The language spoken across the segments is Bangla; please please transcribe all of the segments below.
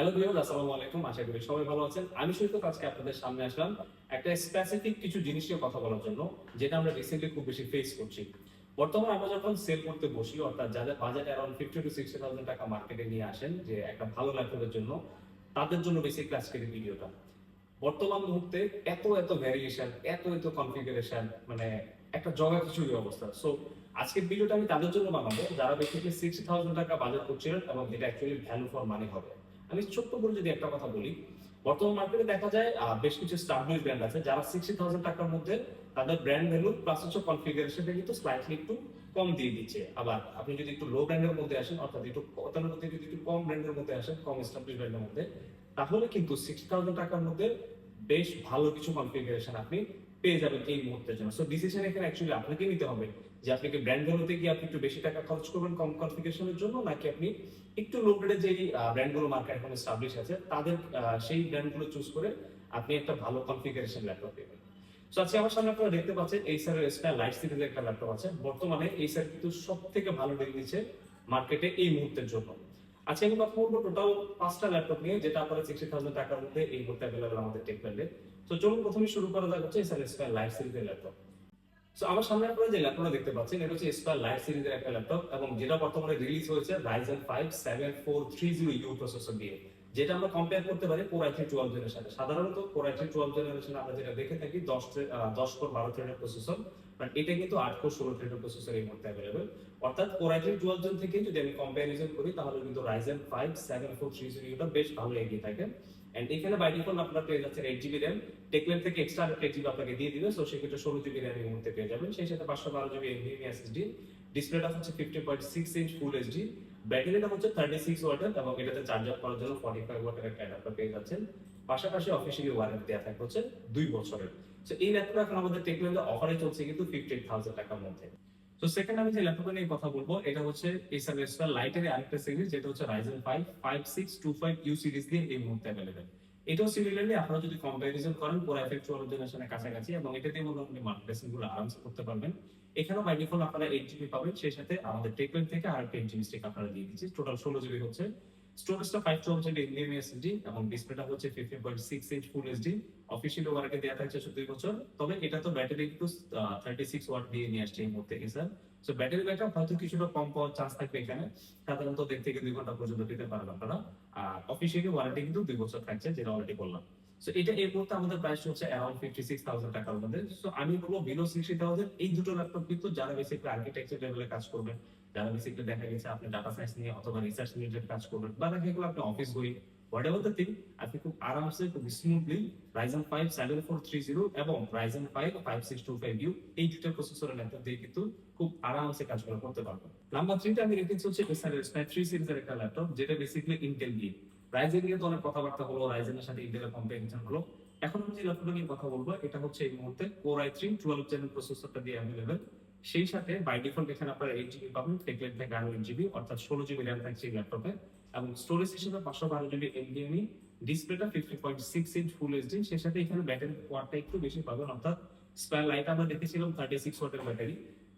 হ্যালো ভিউয়ার্স আসসালামু আলাইকুম। আশা করি সবাই ভালো আছেন। আমি সৈকত, আজকে আপনাদের সামনে আসলাম একটা স্পেসিফিক কিছু জিনিস নিয়ে কথা বলার জন্য, যেটা আমরা রিসেন্টলি খুব বেশি ফেস করছি। বর্তমানে আমরা যখন সেল করতে বসি, অর্থাৎ যাদের budget around fifty two sixty thousand টাকা মার্কেটে নিয়ে আসেন, যে একটা ভালো ল্যাপটপের জন্য, তাদের জন্য বেসিক আজকের এই ভিডিওটা। বর্তমান মুহূর্তে এত এত ভ্যারিয়েশন এত এত কনফিগারেশন মানে একটা জগা খিচুড়ি অবস্থা। সো আজকের ভিডিওটা আমি তাদের জন্য বানাবো, যারা বেসিক্যালি সিক্সটি থাউজেন্ড টাকা বাজেট করছিলেন এবং এটা অ্যাকচুয়ালি ভ্যালু ফর মানি হবে। আমি ছোট্ট করে যদি একটা কথা বলি, বর্তমান মার্কেটে দেখা যায় বেশ কিছু স্টাবলিশ ব্র্যান্ড আছে যারা সিক্সটি থাউজেন্ড টাকার মধ্যে তাদের ব্র্যান্ড ভ্যালু প্লাস হচ্ছে কনফিগারেশনটা কিন্তু স্লাইটলি একটু কম দিয়ে দিচ্ছে। আবার আপনি যদি একটু লো ব্র্যান্ডের মধ্যে আসেন, অর্থাৎ একটু মধ্যে যদি একটু কম ব্র্যান্ডের মধ্যে আসেন, কম স্টাবলিশ ব্র্যান্ডের মধ্যে, তাহলে কিন্তু সিক্সটি থাউজেন্ড টাকার মধ্যে বেশ ভালো কিছু কনফিগারেশন আপনি পেয়ে যাবেন এই মুহূর্তের জন্য। সো ডিসিশন এখানে অ্যাকচুয়ালি আপনাকে নিতে হবে। যে আপনি কি ব্র্যান্ড ভ্যালুতে গিয়ে আপনি একটু বেশি টাকা খরচ করবেন কম কনফিগারেশনের জন্য, নাকি আপনি একটু লো গ্রেডের যে ব্র্যান্ডগুলো মার্কেট এখন এস্টাবলিশ আছে, তাদের সেই ব্র্যান্ডগুলো চুজ করে আপনি একটা ভালো কনফিগারেশন ল্যাপটপ পেবেন সো আজকে আমার সামনে আপনারা দেখতে পাচ্ছেন এই স্যারের স্টাইল লাইট সিরিজের একটা ল্যাপটপ আছে। বর্তমানে এই স্যার কিন্তু সব থেকে ভালো ডিল দিচ্ছে মার্কেটে এই মুহূর্তের জন্য। আজকে আমি কথা বলব টোটাল পাঁচটা ল্যাপটপ নিয়ে, যেটা আপনারা সিক্সটি থাউজেন্ড টাকার মধ্যে এই মুহূর্তে অ্যাভেলেবল আমাদের টেক ব্র্যান্ডে তো চলুন প্রথমে শুরু করা যাক হচ্ছে স্যার স্টাইল লাইট সিরিজের ল্যাপটপ সো আমার সামনে আপনারা যে ল্যাপটপটা দেখতে পাচ্ছেন, এটা হচ্ছে স্পার লাইট সিরিজের একটা ল্যাপটপ এবং যেটা বর্তমানে রিলিজ হয়েছে Ryzen five seven four three zero U processor দিয়ে। যেটা আমরা কম্পেয়ার করতে পারি কোর আই থ্রি টুয়েলভ জেনের সাথে সাধারণত core i three twelve generation আমরা যেটা দেখে থাকি, দশ দশ কোর বারো থ্রেডের প্রসেসর বাট এটা কিন্তু আট কোর ষোলো থ্রেডের প্রসেসর এই মুহূর্তে অ্যাভেলেবেল অর্থাৎ core i three twelve gen থেকে যদি আমি কম্পারিজন করি, তাহলে কিন্তু Ryzen five seven four three zero Yuta বেশ ভালো এগিয়ে থাকে। এন্ড এখানে বাই ডিফল্ট আপনারা পেয়ে যাচ্ছেন 8 জিবি র্যাম টেকলেন থেকে এক্সট্রা 8 জিবি আপনাকে দিয়ে দিবে সো সেক্ষেত্রে 16 জিবি র্যাম এই মুহূর্তে পেয়ে যাবেন। সেই সাথে 512 জিবি এনভিএমই এসএসডি ডিসপ্লেটা হচ্ছে 15.6 ইঞ্চ ফুল এইচডি ব্যাটারিটা হচ্ছে 36 ওয়াটের এবং এটাতে চার্জ আপ করার জন্য 45 ওয়াটের একটা অ্যাডাপ্টার পেয়ে যাচ্ছেন। পাশাপাশি অফিসিয়ালি ওয়ারেন্টি দেওয়া থাকবে হচ্ছে 2 বছরের। সো এই ল্যাপটপটা এখন আমাদের টেকলেন্ডে অফারে চলছে কিন্তু 58000 টাকার মধ্যে। তো সেকেন্ড আমি যে ল্যাপটপটা নিয়ে কথা বলব, এটা হচ্ছে এসার এক্সট্রা লাইটের আরেকটা সিরিজ যেটা হচ্ছে Ryzen five five six two five U series দিয়ে এই মুহূর্তে अवेलेबल এটাও সিমিলারলি আপনারা যদি কম্পারিজন করেন পুরো এফেক্ট চুয়াল জেনারেশনের কাছাকাছি এবং এটাতে মনে আপনি মাল্টিপ্লেসিংগুলো আরামসে করতে পারবেন। এখানেও বাই ডিফল্ট আপনারা এইট জিবি পাবেন, সেই সাথে আমাদের টেকলেন থেকে আর টেন জিবি স্টিক আপনারা দিয়ে দিচ্ছি। টোটাল ষোলো জিবি হচ্ছে। স্টোরেজটা 512 জিবি NVMe SSD এবং ডিসপ্লেটা হচ্ছে 15.6 ইঞ্চ ফুল ওয়ারেন্টি থাকছে 2 বছর। তবে এটা তো ব্যাটারি একটু আহ, 36 ওয়াট দিয়ে নিয়ে আসছে এই মুহূর্তে এসার সো ব্যাটারি ব্যাকআপ হয়তো কিছুটা কম পাওয়ার চান্স থাকবে এখানে। সাধারণত দেড় থেকে দুই ঘণ্টা পর্যন্ত পারবেন আপনারা। আর অফিসিয়ালি ওয়ারেন্টি কিন্তু দুই বছর থাকছে যেটা অলরেডি বললাম। সো এটা এই মুহূর্তে আমাদের প্রাইস হচ্ছে অ্যারাউন্ড ফিফটি সিক্স থাউজেন্ড টাকার মধ্যে। সো আমি বলব বিলো সিক্সটি থাউজেন্ড এই দুটো ল্যাপটপ কিন্তু যারা বেসিক্যালি আর্কিটেকচার লেভেলে কাজ করবেন দেখা গেছে, আপনি ডাটা সায়েন্স নিয়ে অথবা রিসার্চ কাজ করবেন, বা দেখা গেলো আপনি অফিস বই হোয়াট দ্য থিং আপনি খুব আরামসে, খুব smoothly Ryzen five seven four three zero এবং Ryzen five five six two five U এই দুটো প্রসেসরের ল্যাপটপ দিয়ে কিন্তু খুব আরামসে কাজগুলো করতে নাম্বার থ্রিটা আমি রেখেছি হচ্ছে থ্রি সিরিজের একটা ল্যাপটপ যেটা বেসিকলি ইন্টেল দিয়ে রাইজেন নিয়ে তো অনেক কথাবার্তা হলো রাইজেনের সাথে ইন্টেলের কম্পিটিশন হলো। এখন আমি যে ল্যাপটপটা নিয়ে কথা বলব, এটা হচ্ছে এই মুহূর্তে core i three twelve gen প্রসেসরটা দিয়ে অ্যাভেলেবেল সেই সাথে বাই ডিফল্ট এখানে আপনারা 8 জিবি পাবেন টেকলেট থেকে আরও 8 জিবি অর্থাৎ 16 জিবি র্যাম থাকছে এই ল্যাপটপে এবং স্টোরেজ হিসেবে 512 জিবি এনভিএমই ডিসপ্লেটা 50.6 ইঞ্চ ফুল এইচডি সেই সাথে এখানে ব্যাটারি ওয়াটটা একটু বেশি পাবেন, অর্থাৎ স্পায়ার লাইট আমরা দেখেছিলাম 36 ওয়াটের ব্যাটারি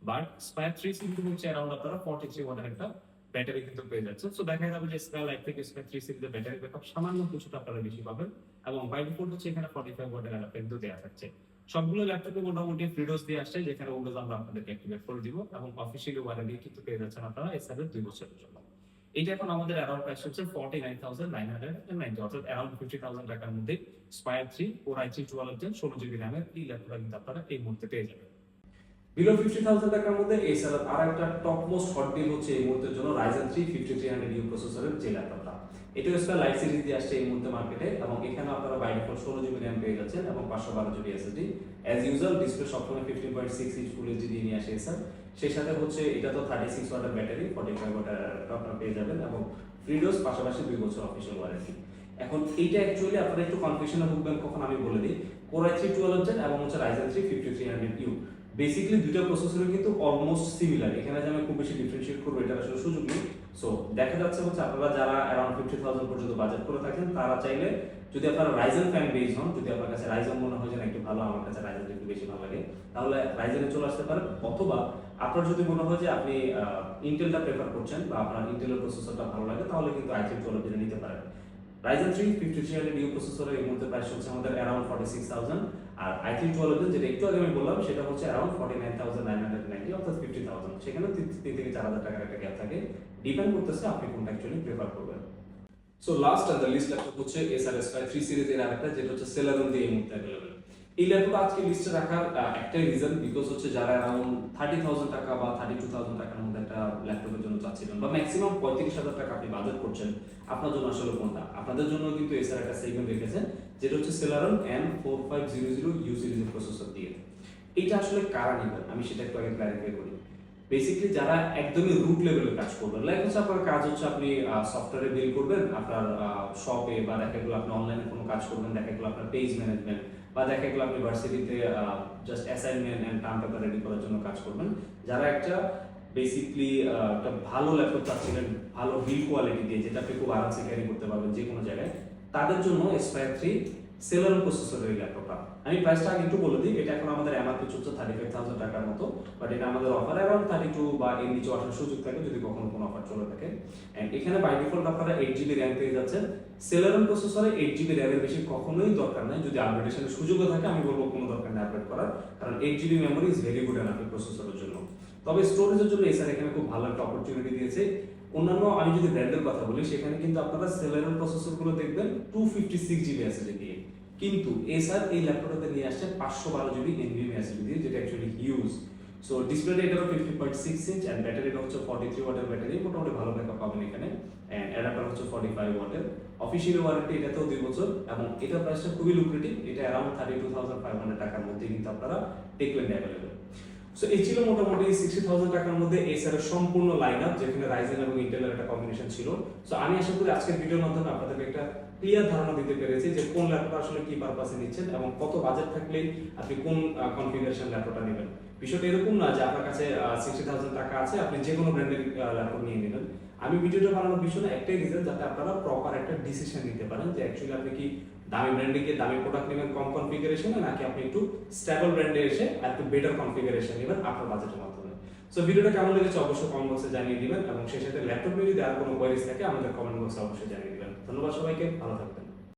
বাট স্পায়ার 3 কিন্তু হচ্ছে অ্যারাউন্ড আপনারা 43 ওয়াটের একটা ব্যাটারি কিন্তু পেয়ে যাচ্ছে সো দেখা যাবে যে স্পায়ার লাইট থেকে স্পায়ার 3 সিরিজের ব্যাটারি ব্যাকআপ সামান্য কিছুটা আপনারা বেশি পাবেন, এবং বাই ডিফল্ট হচ্ছে এখানে 45 ওয়াটের অ্যাডাপ্টার কিন্তু দেওয়া থাকছে। সবগুলো ল্যাপটপে মোটামুটি ফ্রিডোস দিয়ে আসছে, যেখানে উইন্ডোজ আমরা আপনাদেরকে অ্যাক্টিভেট করে দিব এবং অফিসিয়ালি ওয়ারেন্টি কিন্তু পেয়ে যাচ্ছেন আপনারা এসআর দুই বছরের জন্য। এটা এখন আমাদের অ্যারাউন্ড প্রাইস হচ্ছে forty nine thousand nine hundred ninety অর্থাৎ অ্যারাউন্ড ফিফটি থাউজেন্ড টাকার মধ্যে Aspire three four i three twelve gen ষোলো জিবি র্যামের এই ল্যাপটপটা কিন্তু আপনারা এই মুহূর্তে পেয়ে যাবেন। বিলো ফিফটি থাউজেন্ড টাকার মধ্যে এই স্যালার আর একটা টপ মোস্ট হট ডিল হচ্ছে এই মুহূর্তের জন্য Ryzen three fifty three hundred U প্রসেসরের যে ল্যাপটপটা এটা হচ্ছে লাইট সিরিজ দিয়ে আসছে এই মুহূর্তে মার্কেটে এবং এখানে আপনারা বাই ডিফল্ট ষোলো জিবি র্যাম পেয়ে যাচ্ছেন এবং পাঁচশো বারো GB SSD as usual display সবসময় fifteen point six inch full HD দিয়ে নিয়ে আসে স্যার সেই সাথে হচ্ছে এটা তো থার্টি সিক্স ওয়াটের ব্যাটারি ফর্টি ফাইভ ওয়াটের আপনারা পেয়ে যাবেন এবং ফ্রিডোজ পাশাপাশি দুই বছর অফিসিয়াল ওয়ারেন্টি এখন এইটা অ্যাকচুয়ালি আপনারা একটু কনফিউশনে ভুগবেন কখন আমি বলে দিই। Core i three twelve gen এবং হচ্ছে Ryzen three fifty three hundred U basically দুইটা প্রসেসর কিন্তু অলমোস্ট সিমিলার এখানে যে আমি খুব বেশি ডিফারেন্সিয়েট করব এটা আসলে সুযোগ নেই। সো দেখা যাচ্ছে হচ্ছে আপনারা যারা অ্যারাউন্ড ফিফটি থাউজেন্ড পর্যন্ত বাজেট করে থাকেন, তারা চাইলে যদি আপনারা রাইজেন ফ্যান বেস হন, যদি আপনার কাছে রাইজেন মনে হয় যে একটু ভালো, আমার কাছে রাইজেন একটু বেশি ভালো লাগে, তাহলে রাইজেনে চলে আসতে পারেন। অথবা আপনার যদি মনে হয় যে আপনি ইন্টেলটা প্রেফার করছেন বা আপনার ইন্টেলের প্রসেসরটা ভালো লাগে, তাহলে কিন্তু আই চলে জেনে নিতে পারেন। Ryzen three fifty three hundred U প্রসেসরের এই মধ্যে প্রাইস হচ্ছে আমাদের অ্যারাউন্ড ফর্টি সিক্স থাউজেন্ড আর আই থ্রি যেটা একটু আগে আমি বললাম, সেটা হচ্ছে around forty nine thousand nine hundred ninety অর্থাৎ ফিফটি থাউজেন্ড সেখানে তিন থেকে চার হাজার টাকার একটা গ্যাপ থাকে। ডিপেন্ড করতেছে আপনি কোনটা অ্যাকচুয়ালি প্রেফার করবেন। So last and the list laptop হচ্ছে এসআরএস ফাইভ থ্রি সিরিজ এর আরেকটা, যেটা হচ্ছে সেলারন দিয়ে এই মুহূর্তে এই ল্যাপটপ আজকে লিস্টে রাখার একটাই রিজন বিকজ হচ্ছে যারা অ্যারাউন্ড থার্টি থাউজেন্ড টাকা বা থার্টি টু থাউজেন্ড টাকার মধ্যে একটা ল্যাপটপের জন্য চাচ্ছিলেন, বা ম্যাক্সিমাম পঁয়ত্রিশ হাজার টাকা আপনি বাজেট করছেন, আপনার জন্য আসলে কোনটা? আপনাদের জন্য কিন্তু এসআর একটা সেগমেন্ট রেখেছে। যেটা হচ্ছে Celeron N four five zero zero U সিরিজের প্রসেসর দিয়ে। এটা আসলে কারা নেবেন? আমি সেটা একটু আগে ক্লারিফাই করি। বেসিক্যালি যারা একদমই রুট লেভেলে কাজ করবেন লাইক হচ্ছে আপনার কাজ হচ্ছে আপনি সফটওয়্যারে বিল করবেন, আপনার শপে বা দেখা গেলো আপনি অনলাইনে কোনো কাজ করবেন, দেখা গেলো আপনার পেজ ম্যানেজমেন্ট বা দেখা গেলো আপনি ভার্সিটিতে just assignment and term paper ready করার জন্য কাজ করবেন। যারা একটা বেসিকলি একটা ভালো ল্যাপটপ চাচ্ছিলেন, ভালো বিল কোয়ালিটি দিয়ে, যেটা আপনি খুব আরামসে ক্যারি করতে পারবেন যে কোনো জায়গায় তাদের জন্য এসপায়ার থ্রি সেলার প্রসেসরের এই ল্যাপটপটা। আমি প্রাইসটা আগে একটু বলে দিই, এটা এখন আমাদের এমআরপি চলছে থার্টি ফাইভ থাউজেন্ড টাকার মতো বাট এটা আমাদের অফার অ্যারাউন্ড থার্টি টু বা এর নিচে আসার সুযোগ থাকে যদি কখনো কোনো অফার চলে থাকে। এন্ড এখানে বাই ডিফল্ট আপনারা এইট জিবি র্যাম পেয়ে যাচ্ছেন। সেলারন প্রসেসরে এইট জিবি র্যামের বেশি কখনোই দরকার নাই, যদি আপডেটেশনের সুযোগও থাকে, আমি বলব কোনো দরকার নেই আপডেট করার, কারণ eight GB memory is very good enough প্রসেসরের জন্য। তবে স্টোরেজের জন্য এসআর এখানে খুব ভালো একটা অপরচুনিটি দিয়েছে। অন্যান্য আমি যদি ব্র্যান্ডের কথা বলি, সেখানে কিন্তু আপনারা সেলারন প্রসেসরগুলো দেখবেন two fifty six GB SSD দিয়ে। কিন্তু এসআর এই ল্যাপটপটাতে নিয়ে আসছে পাঁচশো বারো জিবি এনভিএমই এসএসডি দিয়ে, যেটা অ্যাকচুয়ালি হিউজ সো ডিসপ্লেটা এটারও fifty point six inch and ব্যাটারিটা হচ্ছে ফর্টি থ্রি ওয়াটের ব্যাটারি মোটামুটি ভালো ব্যাকআপ পাবেন এখানে। অ্যান্ড অ্যাডাপ্টার হচ্ছে ফর্টি ফাইভ ওয়াটের অফিসিয়াল ওয়ারেন্টি এটাতেও দুই বছর এবং এটার প্রাইসটা খুবই লুক্রেটিভ এটা around thirty two thousand five hundred টাকার মধ্যে কিন্তু আপনারা টেকলেন অ্যাভেলেবেল সো এই ছিল মোটামুটি সিক্সটি থাউজেন্ড টাকার মধ্যে এসআর এর সম্পূর্ণ লাইন আপ যেখানে রাইজেন এবং ইন্টেলের একটা কম্বিনেশন ছিল। সো আমি আশা করি আজকের ভিডিওর মাধ্যমে আপনাদেরকে একটা ক্লিয়ার ধারণা দিতে পেরেছি যে কোন ল্যাপটপ আসলে কি পারপাসে নিচ্ছেন এবং কত বাজেট থাকলে আপনি কোন কনফিগারেশন ল্যাপটপটা নেবেন। বিষয়টা এরকম না যে আপনার কাছে সিক্সটি থাউজেন্ড টাকা আছে, আপনি যে কোনো ব্র্যান্ডের ল্যাপটপ নিয়ে নেবেন। আমি ভিডিওটা বানানোর পিছনে একটাই রিজন যাতে আপনারা প্রপার একটা ডিসিশন নিতে পারেন যে অ্যাকচুয়ালি আপনি কি দামি ব্র্যান্ডে গিয়ে দামি প্রোডাক্ট নেবেন কম কনফিগারেশনে নাকি আপনি একটু স্টেবল ব্র্যান্ডে এসে একটু বেটার কনফিগারেশন নেবেন আপনার বাজেটের মাধ্যমে? সো ভিডিওটা কেমন লেগেছে অবশ্যই কমেন্ট বক্সে জানিয়ে দিবেন এবং সেই সাথে ল্যাপটপ নিয়ে যদি আর কোনো কোয়ারিজ থাকে, আমাদের কমেন্ট বক্সে অবশ্যই জানিয়ে দিবেন। ধন্যবাদ সবাইকে, ভালো থাকবেন।